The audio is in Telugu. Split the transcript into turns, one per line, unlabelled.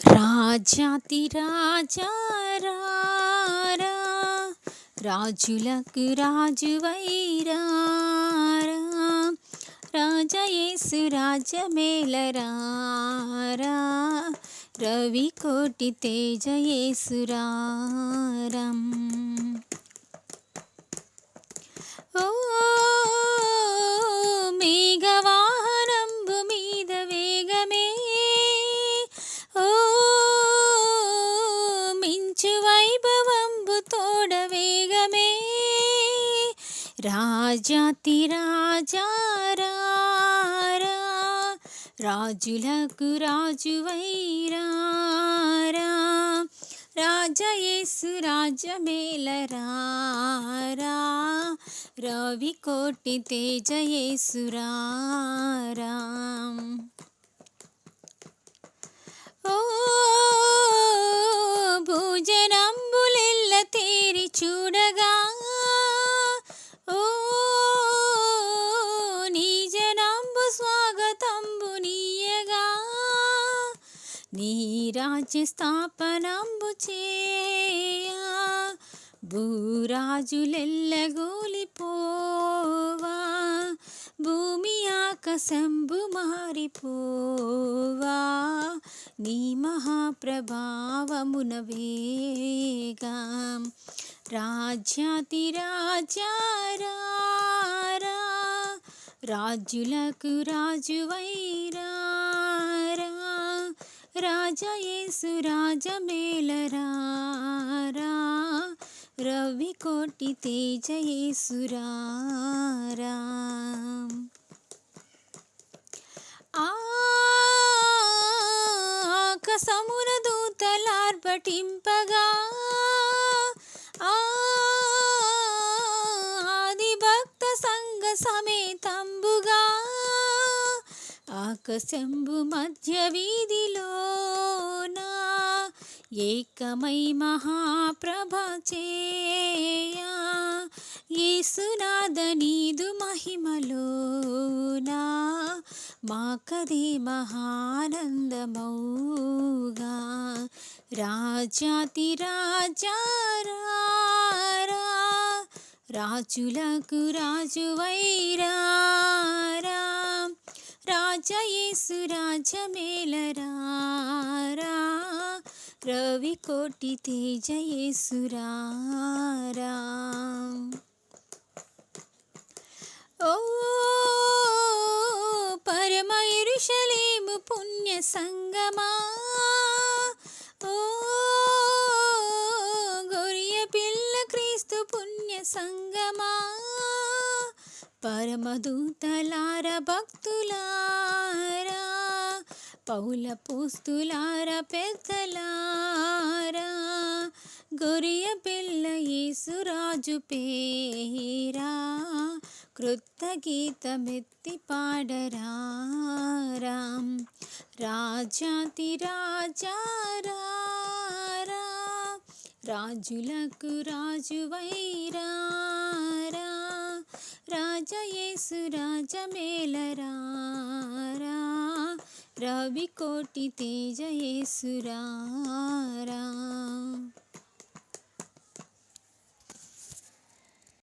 రాజాతి రాజారా రాజులకు రాజువైరా రాజయేసు రాజమేలరారా రవి కోటి తేజయేసురారం రాజాతి రాజారా రాజులకు రాజువైరారా రాజయేసు రాజమేలరారా రవి కోటి తేజయేసురారా నీ రాజ్య స్థాపనంబు చేయా భూరాజులెల్లగూలిపోవా భూమి ఆకాశంబు మారిపోవా నీ మహాప్రభావమున వేగా రాజ్యాతి రాజారా రాజులకు రాజువైరా రాజయేసు రాజమేలరారా రవి కోటి తేజయేసురారా ఆకాశమున దూతలార్పటింపగా ఆకాశంబు మధ్య వీధిలోనా ఏకమై మహాప్రభ చేయా యేసునాథ మహిమలోనా మాకది మహానందమౌగా. రాజాతి రాజారా రాజులకు రాజువైరారా రాజయేసు రాజమేలరారా రవి కోటి తేజయేసురారా ఓ పరమైరుషలేము పుణ్య సంగమా పరమదూతలార భక్తులారా పౌల పూస్తులార పెద్దలారా గొరియ పిల్ల యేసురాజు పేరా కృత గీతమెత్తి పాడరారా రాజాతి రాజారా రాజులకు రాజు వైరారా రాజువైరారా రాజయేసు రాజమేలరారా రవి కోటి తేజయేసురారా